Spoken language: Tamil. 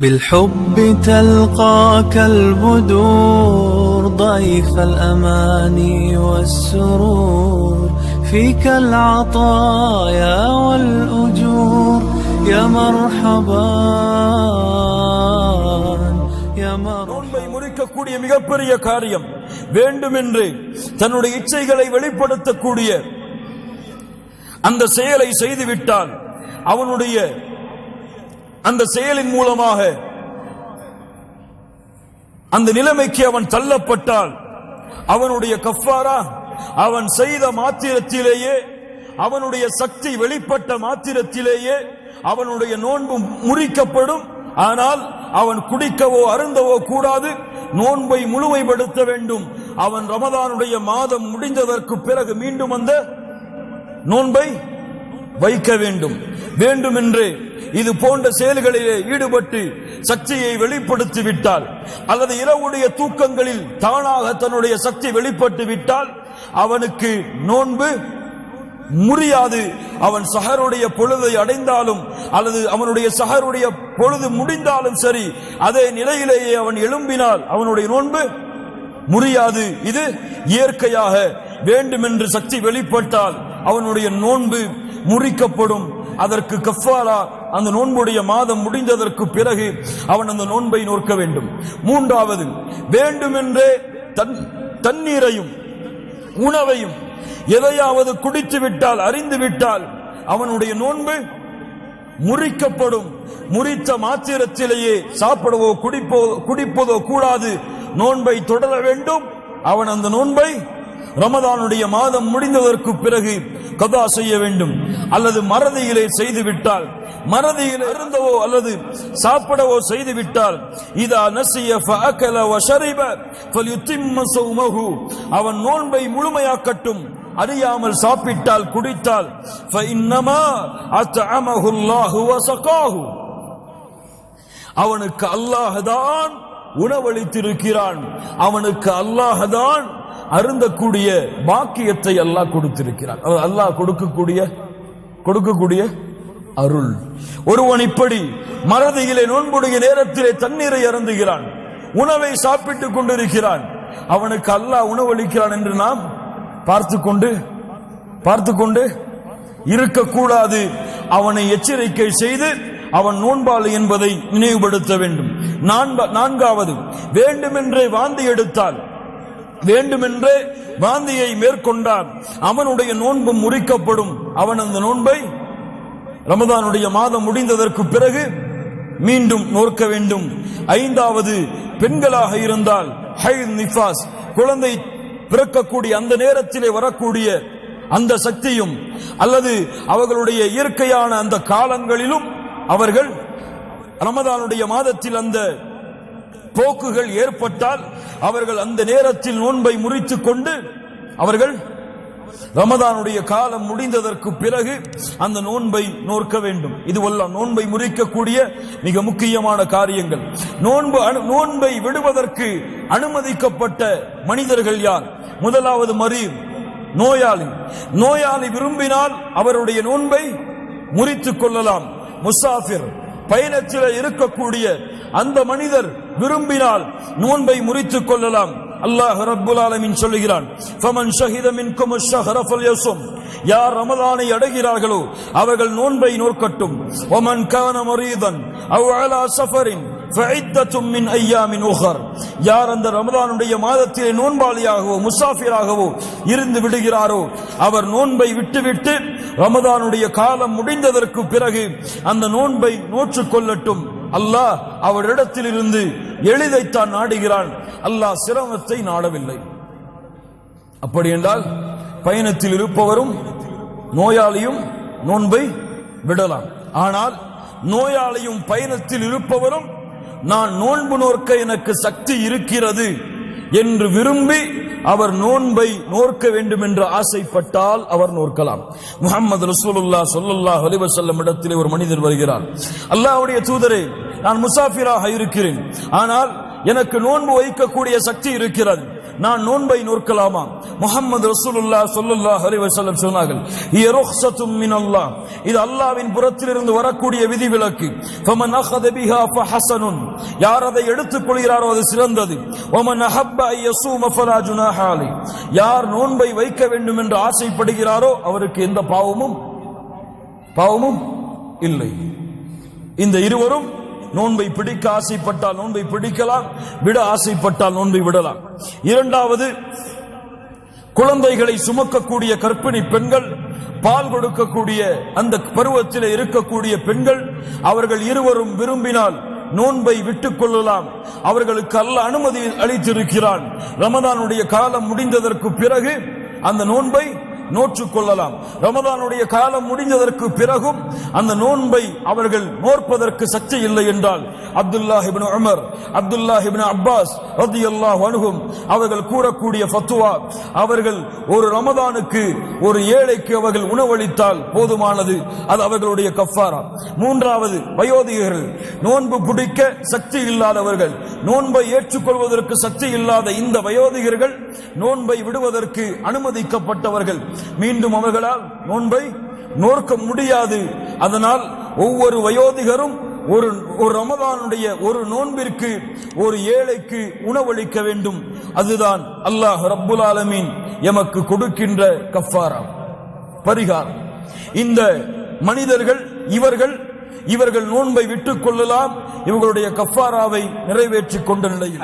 بالحب تلقاك البدور ضيف الأماني والسرور فيك العطايا والأجور يا مرحبا يا مرحبا நோன்பை முறிக்கக்கூடிய மிகப்பெரிய காரியம் வேண்டுமென்று தன்னுடைய இச்சைகளை வெளிப்படுத்தக்கூடிய அந்த செயலை செய்துவிட்டால் அவனுடைய அந்த செயலின் மூலமாக அந்த நிலைமைக்கு அவன் தள்ளப்பட்டால் அவனுடைய கஃபாரா அவன் செய்த மாத்திரத்திலேயே அவனுடைய சக்தி வெளிப்பட்ட மாத்திரத்திலேயே அவனுடைய நோன்பு முறிக்கப்படும். ஆனால் அவன் குடிக்கவோ அருந்தவோ கூடாது. நோன்பை முழுமைப்படுத்த வேண்டும். அவன் ரமதானுடைய மாதம் முடிந்ததற்கு பிறகு மீண்டும் அந்த நோன்பை வைக்க வேண்டும். வேண்டுமென்று இது போன்ற செயல்களிலே ஈடுபட்டு சக்தியை வெளிப்படுத்தி விட்டால் அல்லது இரவுடைய தூக்கங்களில் தானாக தன்னுடைய சக்தி வெளிப்பட்டு விட்டால் அவனுக்கு நோன்பு முடியாது அவன் சஹருடைய பொழுதை அடைந்தாலும் அல்லது அவனுடைய சஹருடைய பொழுது முடிந்தாலும் சரி அதே நிலையிலேயே அவன் எழும்பினால் அவனுடைய நோன்பு முடியாது இது இயற்கையாக வேண்டுமென்று சக்தி வெளிப்பட்டால் அவனுடைய நோன்பு முறிக்கப்படும். அதற்கு கஃபாரா அந்த நோன்புடைய மாதம் முடிந்ததற்கு பிறகு அவன் அந்த நோன்பை நோக்க வேண்டும். மூன்றாவது வேண்டுமென்றே தன் தண்ணீரையும் உணவையும் எதையாவது குடித்து விட்டால் அறிந்து விட்டால் அவனுடைய நோன்பு முறிக்கப்படும். முறித்த மாத்திரத்திலேயே சாப்பிடவோ குடிப்போ குடிப்பதோ கூடாது. நோன்பை தொடர வேண்டும். அவன் அந்த நோன்பை ரமதானுடைய மாதம் முடிந்ததற்கு பிறகு கதா செய்ய வேண்டும். அல்லது மறதியிலே செய்து விட்டால் மறதியில் இருந்தவோ அல்லது சாப்பிடவோ செய்து விட்டால் இதா நசிய ஃபஅகல வஷரிப ஃபல்யுத்திம்ம ஸௌமஹு அவன் நோன்பை முழுமையாக்கட்டும். அறியாமல் சாப்பிட்டால் குடித்தால் ஃபஇன்னமா அத்அமஹு அல்லாஹு வஸகாஹு அவனுக்கு அல்லாஹ் தான் உணவளித்திருக்கிறான். அவனுக்கு அல்லாஹ்தான் அருந்தக்கூடிய பாக்கியத்தை அல்லாஹ் கொடுத்திருக்கிறான். அல்லாஹ் கொடுக்கக்கூடிய கொடுக்கக்கூடிய அருள். ஒருவன் இப்படி மறதியிலே நோன்புடைய நேரத்திலே தண்ணீரை அருந்துகிறான். உணவை சாப்பிட்டுக் கொண்டிருக்கிறான். அவனுக்கு அல்லாஹ் உணவளிக்கிறான் என்று நாம் பார்த்து கொண்டு பார்த்து கொண்டு இருக்கக்கூடாது. அவனை எச்சரிக்கை செய்து அவன் நோன்பாளி என்பதை நினைவுபடுத்த வேண்டும். நான்கா- நான்காவது வேண்டுமென்றே வாந்தி எடுத்தால் வேண்டுமென்றே வாந்தியை மேற்கொண்டான். அவனுடைய நோன்பு முறிக்கப்படும். அவன் அந்த நோன்பை ரமதானுடைய மாதம் முடிந்ததற்கு பிறகு மீண்டும் நோக்க வேண்டும். ஐந்தாவது பெண்களாக இருந்தால் ஹை நிஃபாஸ் குழந்தை பிறக்கக்கூடிய அந்த நேரத்திலே வரக்கூடிய அந்த சக்தியும் அல்லது அவர்களுடைய இயற்கையான அந்த காலங்களிலும் அவர்கள் ரமதானுடைய மாதத்தில் அந்த போக்குகள் ஏற்பட்டால் அவர்கள் அந்த நேரத்தில் நோன்பை முறித்துக் கொண்டு அவர்கள் ரமதானுடைய காலம் முடிந்ததற்கு பிறகு அந்த நோன்பை நோக்க வேண்டும். இதுவெல்லாம் நோன்பை முறிக்கக்கூடிய மிக முக்கியமான காரியங்கள். நோன்பு அனு- நோன்பை விடுவதற்கு அனுமதிக்கப்பட்ட மனிதர்கள் யார்? முதலாவது மரீம் நோயாளி. நோயாளி விரும்பினால் அவருடைய நோன்பை முறித்துக் கொள்ளலாம். முசாஃபிர் பயணத்தில் இருக்கக்கூடிய அந்த மனிதர் விரும்பினால் நோன்பை முறித்துக் கொள்ளலாம். அல்லாஹ் ரப்புல் ஆலமின் சொல்லுகிறான் ஃபமன் ஷஹித மின்கும் அஷ்ஷஹர ஃபல்யஸும் யார் ரமலானை அடைகிறார்களோ அவர்கள் நோன்பை நோக்கட்டும். ஒமன் கான மரீதன் அவ் அலா சஃபரின் மின் யார் அந்த ரமதானுடைய மாதத்திலே நோன்பாளியாகவோ முசாஃபிராகவோ இருந்து விடுகிறாரோ அவர் நோன்பை விட்டுவிட்டு ரமதானுடைய காலம் முடிந்ததற்கு பிறகு அந்த நோன்பை நோற்றுக் கொள்ளட்டும். அல்லாஹ் அவரிடத்தில் இருந்து எளிதைத்தான் நாடுகிறான். அல்லாஹ் சிரமத்தை நாடவில்லை. அப்படி என்றால் பயணத்தில் இருப்பவரும் நோயாளியும் நோன்பை விடலாம். ஆனால் நோயாளியும் பயணத்தில் இருப்பவரும் நான் நோன்பு நோக்க எனக்கு சக்தி இருக்கிறது. என்று விரும்பி அவர் நோன்பை நோக்க வேண்டும் என்று ஆசைப்பட்டால் அவர் நோக்கலாம் முகமது ரசூலுல்லா சொல்லுல்லா அலைஹி இடத்திலே ஒரு மனிதர் வருகிறார். அல்லாவுடைய தூதரே நான் முசாஃபிராக இருக்கிறேன். ஆனால் எனக்கு நோன்பு வைக்கக்கூடிய சக்தி இருக்கிறது. நான் நோன்பை நோக்கலாமா முகமது ரசூலுல்லா சொல்லுல்லா அலைஹி வஸல்லம் சொன்னார்கள் "ஹிய இது அல்லாஹ்வின் புறத்திலிருந்து வரக்கூடிய விதிவிலக்கு. ஃபமன் பிஹா ஃபஹஸனுன். யார் அதை எடுத்துக் கொள்கிறாரோ அது சிறந்தது. வமன் அஹப்ப அன் ஃபலா ஜுனாஹ அலை யார் நோன்பை வைக்க வேண்டும் என்று ஆசைப்படுகிறாரோ அவருக்கு எந்த பாவமும் பாவமும் இல்லை. இந்த இருவரும் நோன்பை பிடிக்க ஆசைப்பட்டால் நோன்பை பிடிக்கலாம் விட ஆசைப்பட்டால் நோன்பை விடலாம். இரண்டாவது குழந்தைகளை சுமக்கக்கூடிய கற்பிணி பெண்கள் பால் கொடுக்கக்கூடிய அந்த பருவத்தில் இருக்கக்கூடிய பெண்கள் அவர்கள் இருவரும் விரும்பினால் நோன்பை விட்டுக் கொள்ளலாம். அவர்களுக்கு அல்ல அனுமதி அளித்திருக்கிறான். ரமதானுடைய காலம் முடிந்ததற்கு பிறகு அந்த நோன்பை நோற்றுக் கொள்ளலாம் ரமதானுடைய காலம் முடிந்ததற்கு பிறகும் அந்த நோன்பை அவர்கள் நோற்பதற்கு சக்தி இல்லை என்றால் Abdullah ibn Umar Abdullah ibn Abbas ரதி அல்லாஹ் அணுகும் அவர்கள் கூறக்கூடிய ஃபத்துவா அவர்கள் ஒரு ரமதானுக்கு ஒரு ஏழைக்கு அவர்கள் உணவளித்தால் போதுமானது. அது அவர்களுடைய கஃபாரா. மூன்றாவது வயோதிகர்கள். நோன்பு பிடிக்க சக்தி இல்லாதவர்கள். நோன்பை ஏற்றுக்கொள்வதற்கு சக்தி இல்லாத இந்த வயோதிகர்கள் நோன்பை விடுவதற்கு அனுமதிக்கப்பட்டவர்கள். மீண்டும் அவர்களால் நோன்பை நோக்க முடியாது. அதனால் ஒவ்வொரு வயோதிகரும் ஒரு ஒரு ரமதானுடைய ஒரு நோன்பிற்கு ஒரு ஏழைக்கு உணவளிக்க வேண்டும். அதுதான் அல்லாஹ் ரப்புல் ஆலமீன் எமக்கு கொடுக்கின்ற கஃபாரா பரிகாரம். இந்த மனிதர்கள் இவர்கள் இவர்கள் நோன்பை விட்டுக் கொள்ளலாம். இவர்களுடைய கஃபாராவை நிறைவேற்றிக் கொண்ட நிலையில்.